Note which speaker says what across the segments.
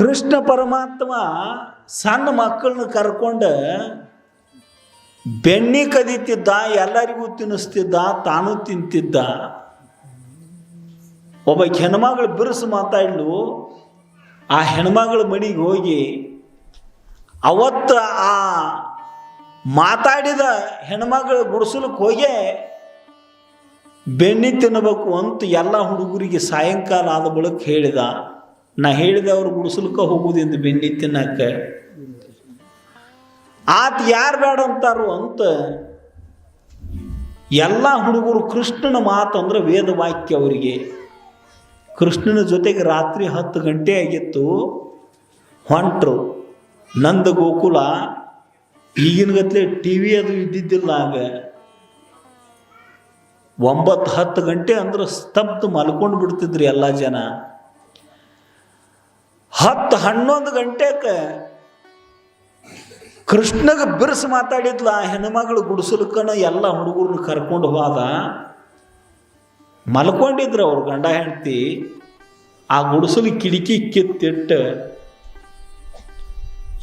Speaker 1: ಕೃಷ್ಣ ಪರಮಾತ್ಮ ಸಣ್ಣ ಮಕ್ಕಳನ್ನ ಕರ್ಕೊಂಡು ಬೆಣ್ಣೆ ಕದೀತಿದ್ದ, ಎಲ್ಲರಿಗೂ ತಿನ್ನಿಸ್ತಿದ್ದ, ತಾನು ತಿಂತಿದ್ದ. ಒಬ್ಬ ಹೆಣ್ಮಗಳು ಬಿರುಸು ಮಾತಾಡ್ಲು, ಆ ಹೆಣ್ಮಗಳ ಮನೆಗೆ ಹೋಗಿ ಅವತ್ತು ಆ ಮಾತಾಡಿದ ಹೆಣ್ಮಗಳ ಗುಡಿಸಲಕ್ಕೆ ಹೋಗಿ ಬೆಣ್ಣೆ ತಿನ್ನಬೇಕು ಅಂತ ಎಲ್ಲ ಹುಡುಗರಿಗೆ ಸಾಯಂಕಾಲ ಆದ ಬಳಿಕ ಹೇಳಿದ. ನಾ ಹೇಳಿದೆ ಅವ್ರು ಗುಡಿಸಲ್ಕ ಎಂದು ಬೆಂಡಿ ತಿನ್ನಕ್ಕೆ ಆತ ಯಾರು ಬೇಡ ಅಂತಾರು ಅಂತ ಎಲ್ಲ ಹುಡುಗರು ಕೃಷ್ಣನ ಮಾತು ಅಂದ್ರೆ ವೇದ ವಾಕ್ಯ ಅವರಿಗೆ. ಕೃಷ್ಣನ ಜೊತೆಗೆ ರಾತ್ರಿ ಹತ್ತು ಗಂಟೆ ಆಗಿತ್ತು. ಹೊಂಟ್ರು. ನಂದ ಗೋಕುಲ ಈಗಿನ ಗತ್ಲೆ ಟಿ ವಿ ಅದು ಇದ್ದಿದ್ದಿಲ್ಲ ಆಗ. ಒಂಬತ್ತು ಹತ್ತು ಗಂಟೆ ಅಂದ್ರೆ ಸ್ತಬ್ಧ ಮಲ್ಕೊಂಡು ಬಿಡ್ತಿದ್ರಿ ಎಲ್ಲ ಜನ. ಹತ್ತು ಹನ್ನೊಂದು ಗಂಟೆಕ ಕೃಷ್ಣಗೆ ಬಿರ್ಸ್ ಮಾತಾಡಿದ್ಲ, ಆ ಹೆಣ್ಮಗಳು ಗುಡಿಸಲಕ್ಕನ ಎಲ್ಲ ಹುಡುಗರನ್ನ ಕರ್ಕೊಂಡು ಹೋದ. ಮಲ್ಕೊಂಡಿದ್ರು ಅವ್ರು ಗಂಡ ಹೆಂಡತಿ. ಆ ಗುಡಿಸಲು ಕಿಟಕಿ ಕಿತ್ತಿಟ್ಟು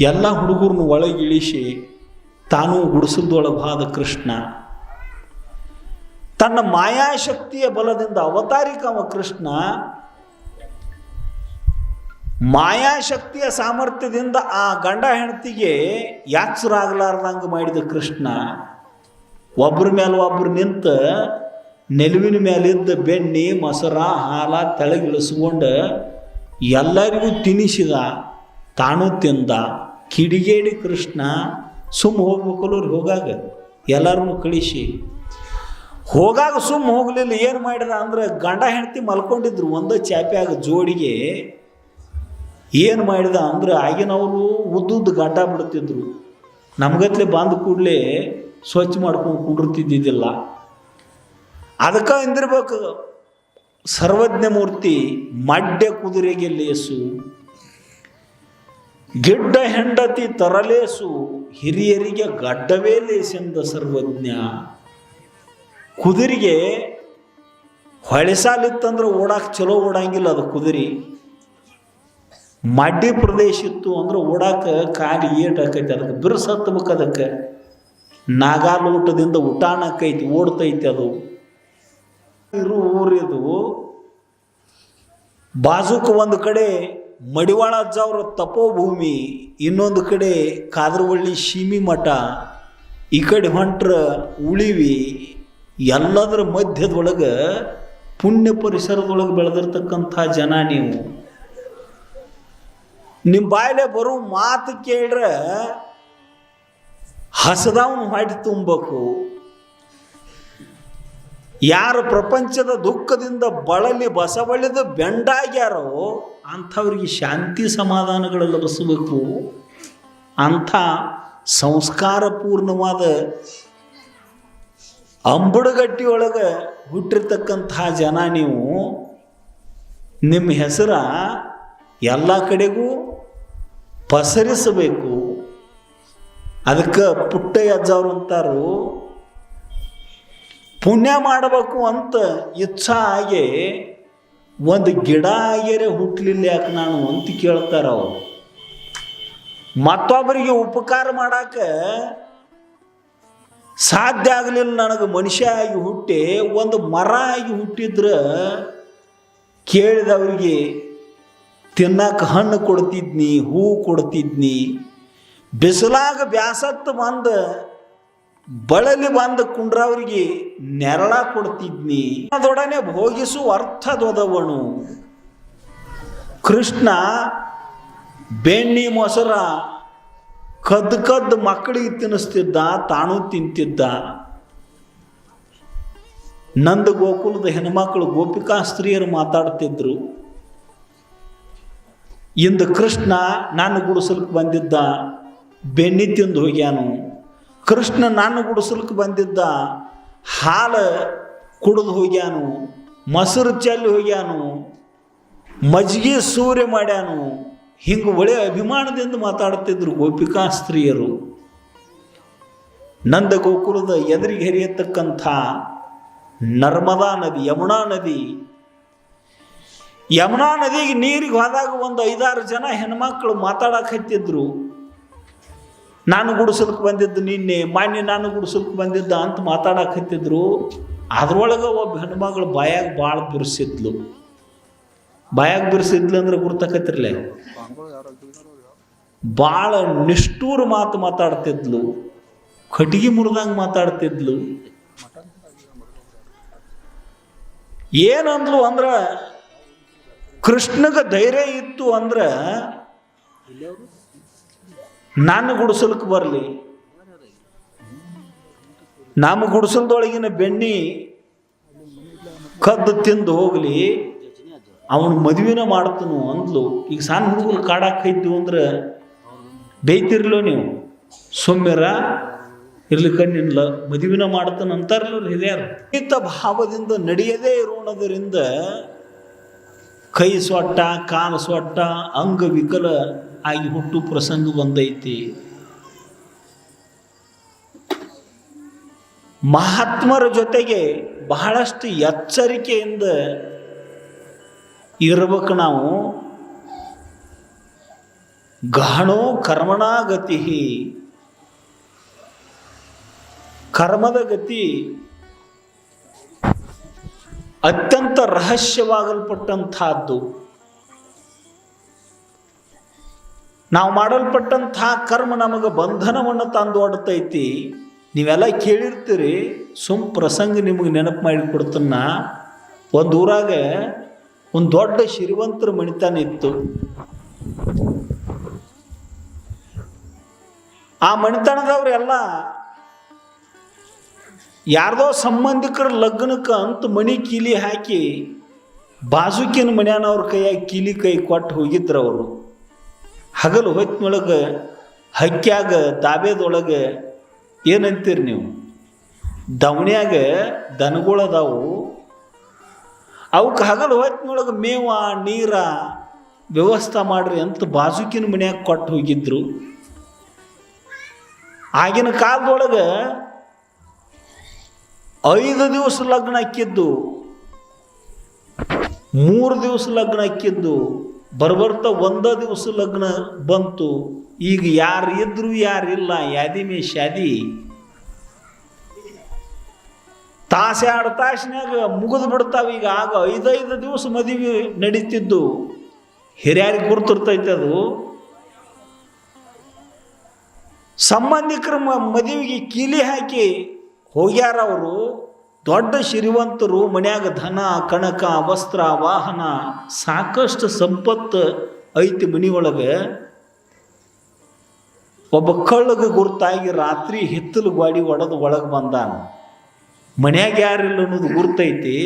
Speaker 1: ಎಲ್ಲ ಹುಡುಗರನ್ನ ಒಳಗೆ ಇಳಿಸಿ ತಾನು ಹೋದ ಕೃಷ್ಣ. ತನ್ನ ಮಾಯಾಶಕ್ತಿಯ ಬಲದಿಂದ ಅವತಾರಿಕ ಅವ ಕೃಷ್ಣ. ಮಾಯಾಶಕ್ತಿಯ ಸಾಮರ್ಥ್ಯದಿಂದ ಆ ಗಂಡ ಹೆಂಡತಿಗೆ ಯಾತ್ಸರಾಗಲಾರ್ದಂಗೆ ಮಾಡಿದ ಕೃಷ್ಣ ಒಬ್ಬರ ಮೇಲೆ ಒಬ್ಬರು ನಿಂತ ನೆಲುವಿನ ಮೇಲಿದ್ದ ಬೆಣ್ಣೆ, ಮೊಸರ, ಹಾಲ ತೆಳಗಿಳಿಸ್ಕೊಂಡು ಎಲ್ಲರಿಗೂ ತಿನ್ನಿಸಿದ ತಾನು ತಿಂದ ಕಿಡಿಗೇಡಿ ಕೃಷ್ಣ ಸುಮ್ಮ ಹೋಗ್ಬೇಕಲ್ಲವ್ರು ಹೋಗಾಗ ಎಲ್ಲರನ್ನು ಕಳಿಸಿ. ಹೋಗಾಗ ಸುಮ್ಮ ಹೋಗಲಿಲ್ಲ, ಏನು ಮಾಡಿದ ಅಂದ್ರೆ ಗಂಡ ಹೆಂಡತಿ ಮಲ್ಕೊಂಡಿದ್ರು, ಒಂದು ಚಾಪ್ಯಾಗ ಜೋಡಿಗೆ ಏನು ಮಾಡಿದ ಅಂದ್ರೆ ಆಗಿನವರು ಉದ್ದುದ್ದು ಗಡ್ಡ ಬಿಡ್ತಿದ್ರು ನಮ್ಗತ್ಲೆ ಬಂದ ಕೂಡಲೇ ಸ್ವಚ್ಛ ಮಾಡ್ಕೊಂಡು ಕುಂಡಿರ್ತಿದ್ದಿದ್ದಿಲ್ಲ. ಅದಕ್ಕೆ ಎಂದಿರ್ಬೇಕು, ಸರ್ವಜ್ಞ ಮೂರ್ತಿ ಮಡ್ಡೆ ಕುದುರೆಗೆ ಲೇಸು ಗಿಡ್ಡ ಹೆಂಡತಿ ತರಲೇಸು, ಹಿರಿಯರಿಗೆ ಗಡ್ಡವೇ ಲೇಸೆಂದ ಸರ್ವಜ್ಞ. ಕುದುರೆಗೆ ಹೊಳೆಸಾಲಿತ್ತಂದ್ರೆ ಓಡಾಕ್ ಚಲೋ ಓಡಂಗಿಲ್ಲ ಅದು ಕುದುರೆ. ಮಡ್ಡಿ ಪ್ರದೇಶ ಇತ್ತು ಅಂದ್ರೆ ಓಡಾಕ ಕಾಲು ಏಟ್ ಆಕೈತಿ, ಅದಕ್ಕೆ ತಮಕ ಅದಕ್ಕೆ. ನಾಗಾಲೂಟದಿಂದ ಉಟಾಣಕ್ಕೈತಿ ಓಡ್ತೈತಿ ಅದು. ಇರು ಊರಿದು ಬಾಜುಕ ಒಂದು ಕಡೆ ಮಡಿವಾಳ ಅಜ್ಜವ್ರ ತಪೋಭೂಮಿ, ಇನ್ನೊಂದು ಕಡೆ ಕಾದ್ರವಳ್ಳಿ ಶೀಮಿ ಮಠ, ಈ ಕಡೆ ಹೊಂಟ್ರ ಉಳಿವಿ, ಎಲ್ಲದರ ಮಧ್ಯದೊಳಗೆ ಪುಣ್ಯ ಪರಿಸರದೊಳಗೆ ಬೆಳೆದಿರ್ತಕ್ಕಂಥ ಜನ ನೀವು. ನಿಮ್ಮ ಬಾಯಲೆ ಬರೋ ಮಾತು ಕೇಳ್ರೆ ಹಸದವನು ಹೊಟ್ಟೆ ತುಂಬಬೇಕು ಯಾರು ಪ್ರಪಂಚದ ದುಃಖದಿಂದ ಬಳಲಿ ಬಸವಳಿದ ಬೆಂಡಾಗ್ಯಾರೋ ಅಂಥವ್ರಿಗೆ ಶಾಂತಿ ಸಮಾಧಾನಗಳು ಲಭಿಸಬೇಕು ಅಂಥ ಸಂಸ್ಕಾರಪೂರ್ಣವಾದ ಅಂಬುಡುಗಟ್ಟಿಯೊಳಗೆ ಹುಟ್ಟಿರ್ತಕ್ಕಂಥ ಜನ ನೀವು. ನಿಮ್ಮ ಹೆಸರ ಎಲ್ಲ ಕಡೆಗೂ ಪಸರಿಸಬೇಕು. ಅದಕ್ಕೆ ಪುಟ್ಟಯ್ಯ ಅಜ್ಜವ್ರು ಅಂತಾರು, ಪುಣ್ಯ ಮಾಡಬೇಕು ಅಂತ ಇಚ್ಛಾ ಆಗಿ ಒಂದು ಗಿಡ ಆಗ್ಯಾರೆ ಹುಟ್ಟಲಿಲ್ಲ ಯಾಕೆ ನಾನು ಅಂತ ಕೇಳ್ತಾರ ಅವರು. ಮತ್ತೊಬ್ಬರಿಗೆ ಉಪಕಾರ ಮಾಡಾಕ ಸಾಧ್ಯ ಆಗಲಿಲ್ಲ ನನಗೆ ಮನುಷ್ಯ ಆಗಿ ಹುಟ್ಟಿ, ಒಂದು ಮರ ಆಗಿ ಹುಟ್ಟಿದ್ರೆ ಕೇಳಿದವರಿಗೆ ತಿನ್ನಕ್ಕೆ ಹಣ್ಣು ಕೊಡ್ತಿದ್ನಿ, ಹೂ ಕೊಡ್ತಿದ್ನಿ. ಬಿಸಿಲಾಗ ಬ್ಯಾಸತ್ತು ಬಂದು, ಬಳಲಿ ಬಂದ ಕುಂಡ್ರವ್ರಿಗೆ ನೆರಳ ಕೊಡ್ತಿದ್ನಿ. ಅದೊಡನೆ ಭೋಗಿಸು ಅರ್ಥದೊದವನು ಕೃಷ್ಣ ಬೆಣ್ಣಿ ಮೊಸರ ಕದ್ದು ಕದ್ದು ಮಕ್ಕಳಿಗೆ ತಿನ್ನಿಸ್ತಿದ್ದ, ತಾನು ತಿಂತಿದ್ದ. ನಂದ ಗೋಕುಲದ ಹೆಣ್ಮಕ್ಳು ಗೋಪಿಕಾ ಸ್ತ್ರೀಯರು ಮಾತಾಡ್ತಿದ್ರು. ಇಂದು ಕೃಷ್ಣ ನಾನು ಗುಡಿಸಲಿಕ್ಕೆ ಬಂದಿದ್ದ ಬೆನ್ನಿ ತಿಂದು ಹೋಗ್ಯಾನು. ಕೃಷ್ಣ ನಾನು ಗುಡಿಸಲಿಕ್ಕೆ ಬಂದಿದ್ದ, ಹಾಲು ಕುಡಿದು ಹೋಗ್ಯಾನು, ಮೊಸರು ಚೆಲ್ಲಿ ಹೋಗ್ಯಾನು, ಮಜ್ಜಿಗೆ ಸೂರ್ಯ ಮಾಡ್ಯಾನು. ಹಿಂಗೆ ಒಳ್ಳೆ ಅಭಿಮಾನದಿಂದ ಮಾತಾಡ್ತಿದ್ರು ಗೋಪಿಕಾ ಸ್ತ್ರೀಯರು. ನಂದ ಗೋಕುಲದ ಎದುರಿಗೆ ಹರಿಯತಕ್ಕಂಥ ನರ್ಮದಾ ನದಿ, ಯಮುನಾ ನದಿ ಯಮುನಾ ನದಿಗೆ ನೀರಿಗೆ ಹೋದಾಗ ಒಂದು ಐದಾರು ಜನ ಹೆಣ್ಮಕ್ಳು ಮಾತಾಡಕತ್ತಿದ್ರು ನಾನು ಗುಡಿಸಲ್ಕ್ ಬಂದಿದ್ದು ನಿನ್ನೆ, ಮಾನ್ಯ ನಾನು ಗುಡಿಸಲ್ಕ್ ಬಂದಿದ್ದ ಅಂತ ಮಾತಾಡಕತ್ತಿದ್ರು ಅದ್ರೊಳಗೆ ಒಬ್ಬ ಹೆಣ್ಮಗಳು ಬಾಯಾಗ ಭಾಳ ಬಿರ್ಸಿದ್ಲು. ಬಾಯಾಗ ಬಿರ್ಸಿದ್ಲು ಅಂದ್ರೆ ಗುರ್ತಕತ್ತಿರ್ಲೆ? ಭಾಳ ನಿಷ್ಠೂರ ಮಾತು ಮಾತಾಡ್ತಿದ್ಲು. ಕಟಿಗೆ ಮುರಿದಂಗೆ ಮಾತಾಡ್ತಿದ್ಲು. ಏನಂದ್ಲು ಅಂದ್ರ ಕೃಷ್ಣಗ ಧೈರ್ಯ ಇತ್ತು ಅಂದ್ರೆ ನಾನು ಗುಡಿಸಲ್ಕ್ ಬರಲಿ. ನಮ್ಮ ಗುಡಿಸಲ್ದೊಳಗಿನ ಬೆಣ್ಣಿ ಕದ್ದು ತಿಂದು ಹೋಗಲಿ. ಅವನು ಮದುವೆನ ಮಾಡ್ತನು ಅಂದ್ಲು. ಈಗ ಸಣ್ಣ ಹುಡುಗರು ಕಾಡಾಕೈತು ಅಂದ್ರೆ ಬೇಯ್ತಿರ್ಲೋ ನೀವು? ಸೊಮ್ಮೆರ ಇರ್ಲಿ ಕಣ್ಣಿನ್ಲ ಮದುವಿನ ಮಾಡ್ತಾನ ಅಂತಾರಲ್ಲ ಹಿರಿಯರು ಭಾವದಿಂದ ನಡೆಯದೇ ಇರೋಣದರಿಂದ ಕೈ ಸೊಟ್ಟ, ಕಾಲು ಸೊಟ್ಟ ಅಂಗವಿಕಲ ಆಗಿ ಹುಟ್ಟು ಪ್ರಸಂಗ ಬಂದೈತಿ ಮಹಾತ್ಮರ ಜೊತೆಗೆ ಬಹಳಷ್ಟು ಎಚ್ಚರಿಕೆಯಿಂದ ಇರ್ಬೇಕು ನಾವು. ಗಹಣೋ ಕರ್ಮಣಾಗತಿ ಕರ್ಮದ ಗತಿ ಅತ್ಯಂತ ರಹಸ್ಯವಾಗಲ್ಪಟ್ಟಂತಹದ್ದು ನಾವು ಮಾಡಲ್ಪಟ್ಟಂತಹ ಕರ್ಮ ನಮಗೆ ಬಂಧನವನ್ನು ತಂದು ಹೊಡ್ತೈತಿ ನೀವೆಲ್ಲ ಕೇಳಿರ್ತೀರಿ, ಸುಮ್ ಪ್ರಸಂಗ ನಿಮಗೆ ನೆನಪು ಮಾಡಿ ಕೊಡ್ತನ್ನ ಒಂದು ಊರಾಗ ಒಂದು ದೊಡ್ಡ ಶ್ರೀವಂತರ ಮಣಿತಾನ ಇತ್ತು. ಆ ಮಣಿತನದವ್ರೆಲ್ಲ ಯಾರ್ದೋ ಸಂಬಂಧಿಕರ ಲಗ್ನಕ್ಕೆ ಅಂತ ಮಣಿ ಕೀಲಿ ಹಾಕಿ ಬಾಜುಕಿನ ಮನ್ಯಾನವ್ರ ಕೈಯಾಗಿ ಕೀಲಿ ಕೈ ಕೊಟ್ಟು ಹೋಗಿದ್ರು ಅವರು. ಹಗಲು ಹೊತ್ತಿನೊಳಗೆ ಹಕ್ಕ್ಯಾಗ ದಾಬೇದೊಳಗೆ ಏನಂತೀರಿ ನೀವು? ದವಣ್ಯಾಗ ದನಗಳದಾವು ಅವಕ್ಕೆ ಹಗಲು ಹೊತ್ತಿನೊಳಗೆ ಮೇವ, ನೀರ ವ್ಯವಸ್ಥೆ ಮಾಡ್ರಿ ಅಂತ ಬಾಜುಕಿನ ಮನ್ಯಾಗ ಕೊಟ್ಟು ಹೋಗಿದ್ರು. ಆಗಿನ ಕಾಲದೊಳಗೆ ಐದು ದಿವಸ ಲಗ್ನ ಹಾಕಿದ್ದು, ಮೂರು ದಿವಸ ಲಗ್ನ ಹಾಕಿದ್ದು, ಬರ್ಬರ್ತ ಒಂದ ದಿವಸ ಲಗ್ನ ಬಂತು. ಈಗ ಯಾರು ಇದ್ರು ಯಾರಿಲ್ಲ ಯಾದಿ ಮೇ ಶಾದಿ ತಾಸೆ ಎರಡು ತಾಸಿನಾಗ ಮುಗಿದು ಬಿಡ್ತಾವೆ. ಈಗ ಆಗ ಐದೈದು ದಿವಸ ಮದುವೆ ನಡೀತಿದ್ದು. ಹಿರಿಯರಿಗೆ ಗುರ್ತಿರ್ತೈತೆ ಅದು. ಸಂಬಂಧಿಕರ ಮದುವೆಗೆ ಕೀಲಿ ಹಾಕಿ ಹೋಗ್ಯಾರ ಅವರು ದೊಡ್ಡ ಶ್ರೀವಂತರು ಮನ್ಯಾಗ ಧನ, ಕಣಕ, ವಸ್ತ್ರ, ವಾಹನ ಸಾಕಷ್ಟು ಸಂಪತ್ತು ಐತಿ ಮನೆಯೊಳಗೆ. ಒಬ್ಬ ಕಳ್ಳಗೆ ಗುರ್ತಾಗಿ ರಾತ್ರಿ ಹಿತ್ತಲು ಗಾಡಿ ಒಡೆದು ಒಳಗೆ ಬಂದಾನ. ಮನ್ಯಾಗ ಯಾರಿಲ್ಲ ಅನ್ನೋದು ಗುರ್ತೈತಿ.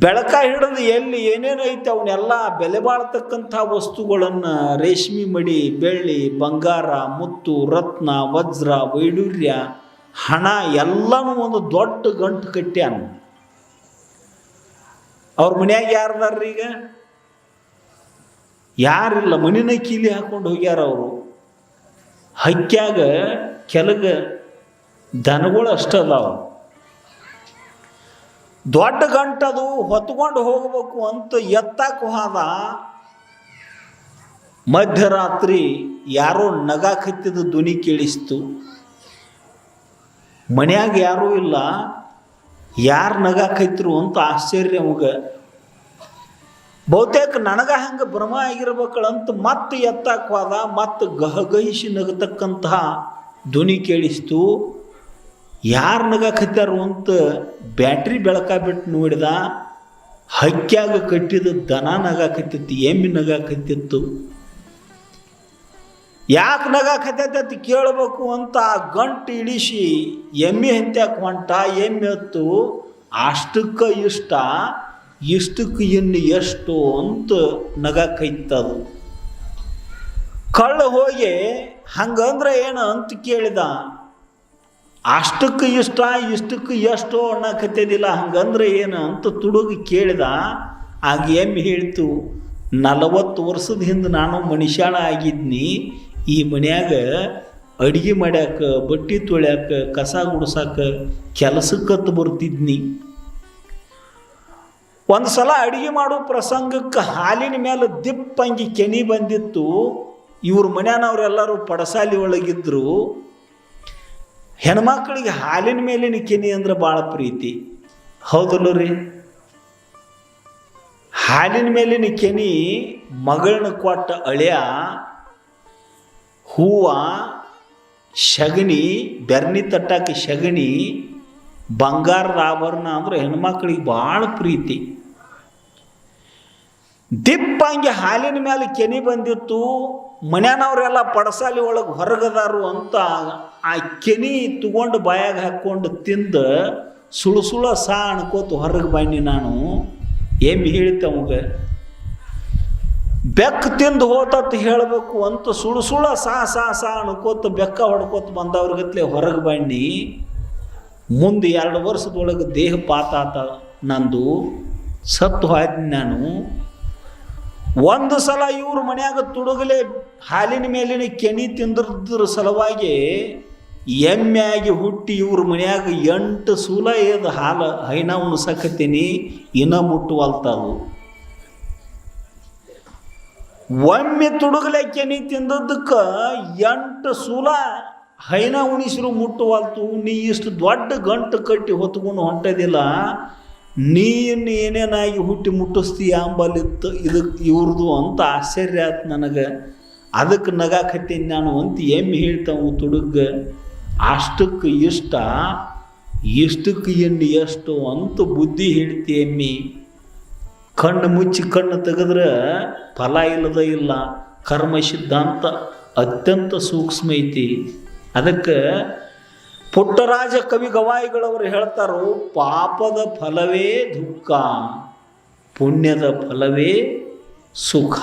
Speaker 1: ಬೆಳಕ ಹಿಡಿದು ಎಲ್ಲಿ ಏನೇನೈತೆ ಅವನ್ನೆಲ್ಲ ಬೆಲೆ ಬಾಳ್ತಕ್ಕಂಥ ವಸ್ತುಗಳನ್ನು ರೇಷ್ಮೆ ಮಡಿ, ಬೆಳ್ಳಿ, ಬಂಗಾರ, ಮುತ್ತು, ರತ್ನ, ವಜ್ರ ವೈಡೂರ್ಯ ಹಣ ಎಲ್ಲನೂ ಒಂದು ದೊಡ್ಡ ಗಂಟು ಕಟ್ಟ್ಯಾನ ಅವ್ರ ಮನ್ಯಾಗ ಯಾರದಾರ್ರಿ ಈಗ? ಯಾರಿಲ್ಲ, ಮನಿನ ಕೀಲಿ ಹಾಕೊಂಡು ಹೋಗ್ಯಾರ ಅವರು. ಹಕ್ಕ್ಯಾಗ ಕೆಲಗ ದನಗಳು ಅಷ್ಟದಾವ ದೊಡ್ಡ ಗಂಟದು ಹೊತ್ಕೊಂಡು ಹೋಗಬೇಕು ಅಂತ ಎತ್ತಕ್ಕೆ ಹೋದ ಮಧ್ಯರಾತ್ರಿ ಯಾರೋ ನಗಾಕತ್ತಿದ ಧ್ವನಿ ಕೇಳಿಸ್ತು. ಮನ್ಯಾಗ ಯಾರೂ ಇಲ್ಲ. ಯಾರು ನಗಾಕೈತ್ರು ಅಂತ ಆಶ್ಚರ್ಯ ಅವಾಗ. ಬಹುತೇಕ ನನಗ ಹಂಗೆ ಭ್ರಮ ಆಗಿರ್ಬೇಕಳಂತ ಮತ್ತೆ ಎತ್ತಕ್ಕೆ ಹೋದ, ಮತ್ತೆ ಗಹಗಹಿಸಿ ನಗತಕ್ಕಂತಹ ಧ್ವನಿ ಕೇಳಿಸ್ತು. ಯಾರು ನಗಾಕತ್ಯಾರು ಅಂತ ಬ್ಯಾಟ್ರಿ ಬೆಳಕ ಬಿಟ್ಟು ನೋಡಿದ ಹಕ್ಕ್ಯಾಗ ಕಟ್ಟಿದ ದನ ನಗಾಕತ್ತಿತ್ತು ಎಮ್ಮೆ ನಗಾಕತ್ತಿತ್ತು ಯಾಕೆ ನಗಾಕತ್ತೈತೆ ಅಂತ ಕೇಳಬೇಕು ಅಂತ ಆ ಗಂಟು ಇಳಿಸಿ ಎಮ್ಮೆ ಹಂತ್ಯಾಕ ಹೊಂಟ, ಎಮ್ಮೆ ಹೊತ್ತು, ಅಷ್ಟಕ್ಕೆ ಇಷ್ಟ, ಇಷ್ಟಕ್ಕೆ ಇನ್ನು ಎಷ್ಟು ಅಂತ ನಗಾಕೈತದು. ಕಳ್ಳ ಹೋಗಿ ಹಂಗಂದ್ರೆ ಏನು ಅಂತ ಕೇಳಿದ ಅಷ್ಟಕ್ಕೆ ಇಷ್ಟ, ಇಷ್ಟಕ್ಕೆ ಎಷ್ಟು ಅನ್ನಕತ್ತಿದ್ದಿಲ್ಲ ಹಂಗಂದ್ರೆ ಏನು ಅಂತ ತುಡುಗಿ ಕೇಳಿದ ಆಗ ಎಮ್ಮೆ ಹೇಳ್ತು, ನಲವತ್ತು ವರ್ಷದ ಹಿಂದೆ ನಾನು ಮನುಷ್ಯಾಳ ಆಗಿದ್ನಿ, ಈ ಮನ್ಯಾಗ ಅಡುಗೆ ಮಾಡ್ಯಾಕ, ಬಟ್ಟೆ ತೊಳ್ಯಾಕ, ಕಸ ಗುಡ್ಸಾಕ ಕೆಲಸಕ್ಕತ್ತು ಬರ್ತಿದ್ನಿ. ಒಂದು ಸಲ ಅಡುಗೆ ಮಾಡೋ ಪ್ರಸಂಗಕ್ಕೆ ಹಾಲಿನ ಮೇಲೆ ದಿಪ್ಪಂಗಿ ಕೆನಿ ಬಂದಿತ್ತು, ಇವ್ರ ಮನ್ಯಾನವರೆಲ್ಲರೂ ಪಡಸಾಲಿ ಒಳಗಿದ್ರು ಹೆಣ್ಮಕ್ಳಿಗೆ ಹಾಲಿನ ಮೇಲಿನ ಕೆನಿ ಅಂದ್ರೆ ಭಾಳ ಪ್ರೀತಿ. ಹೌದಲ್ಲ ರೀ? ಹಾಲಿನ ಮೇಲಿನ ಕೆನಿ ಮಗಳನ್ನ ಕೊಟ್ಟ ಅಳಿಯ, ಹೂವ, ಶಗಣಿ, ಬೆರ್ನಿ ತಟ್ಟಕ್ಕೆ ಶಗಣಿ ಬಂಗಾರದ ಆಭರಣ ಅಂದ್ರೆ ಹೆಣ್ಮಕ್ಳಿಗೆ ಭಾಳ ಪ್ರೀತಿ. ದಿಪ್ಪಂಗೆ ಹಾಲಿನ ಮೇಲೆ ಕೆನಿ ಬಂದಿತ್ತು. ಮನ್ಯಾನವರೆಲ್ಲ ಪಡಸಾಲಿ ಒಳಗೆ ಹೊರಗದಾರು ಅಂತ ಆ ಕೆನಿ ತಗೊಂಡು ಬಾಯಾಗ ಹಾಕ್ಕೊಂಡು ತಿಂದು ಸುಳು ಸುಳ ಸಾ ಅಣ್ಕೋತು ಹೊರಗೆ ಬನ್ನಿ ನಾನು. ಏಮ್ ಹೇಳಿತೆ ಅವಾಗ? ಬೆಕ್ಕ ತಿಂದು ಹೋತತ್ ಹೇಳಬೇಕು ಅಂತ ಸುಳು ಸುಳ ಸಾ ಸಾ ಸಾ ಅನ್ಕೋತ ಬೆಕ್ಕ ಹೊಡ್ಕೋತ ಬಂದವ್ರಿಗತ್ಲೆ ಹೊರಗೆ ಬನ್ನಿ ಮುಂದೆ ಎರಡು ವರ್ಷದೊಳಗೆ ದೇಹ ಪಾತಾತ ನಂದು. ಸತ್ತು ಹೋಯ್ದು ನಾನು. ಒಂದು ಸಲ ಇವ್ರ ಮನ್ಯಾಗ ತುಡುಗಲೆ ಹಾಲಿನ ಮೇಲಿನ ಕೆನಿ ತಿಂದ್ರದ್ರ ಸಲುವಾಗಿ ಎಮ್ಮೆಯಾಗಿ ಹುಟ್ಟಿ ಇವ್ರ ಮನ್ಯಾಗ ಎಂಟು ಸೂಲ ಏದು ಹಾಲು ಹೈನ ಉಣ್ಸಕತ್ತೀನಿ, ಇನ್ನ ಮುಟ್ಟುವಲ್ತಾವು ಒಮ್ಮೆ ತುಡುಗಲೆ ಕೆನಿ ತಿಂದದ್ದಕ್ಕೆ ಎಂಟು ಸೂಲ ಹೈನ ಉಣಿಸಿರು ಮುಟ್ಟುವಲ್ತು ನೀ ಇಷ್ಟು ದೊಡ್ಡ ಗಂಟು ಕಟ್ಟಿ ಹೊತ್ಕೊಂಡು ಹೊಂಟದಿಲ್ಲ ನೀನು ಏನೇನಾಗಿ ಹುಟ್ಟಿ ಮುಟ್ಟಿಸ್ತೀಯ ಅಂಬಲಿತ್ತು ಇದಕ್ಕೆ ಇವ್ರದ್ದು ಅಂತ ಆಶ್ಚರ್ಯ ಆಯ್ತು ನನಗೆ. ಅದಕ್ಕೆ ನಗಾಕತ್ತೀನಿ ನಾನು ಅಂತ ಎಮ್ಮೆ ಹೇಳ್ತಾವು ತುಡುಗ. ಅಷ್ಟಕ್ಕೆ ಇಷ್ಟ, ಇಷ್ಟಕ್ಕೆ ಎಣ್ಣೆ ಎಷ್ಟು ಅಂತ ಬುದ್ಧಿ ಹೇಳ್ತಿ ಎಮ್ಮಿ. ಕಣ್ಣು ಮುಚ್ಚಿ ಕಣ್ಣು ತೆಗೆದ್ರೆ ಫಲ ಇಲ್ಲದ ಇಲ್ಲ. ಕರ್ಮ ಸಿದ್ಧಾಂತ ಅತ್ಯಂತ ಸೂಕ್ಷ್ಮ ಐತಿ. ಅದಕ್ಕೆ ಪುಟ್ಟರಾಜ ಕವಿ ಗವಾಯಿಗಳವರು ಹೇಳ್ತಾರೋ ಪಾಪದ ಫಲವೇ ದುಃಖ ಪುಣ್ಯದ ಫಲವೇ ಸುಖ.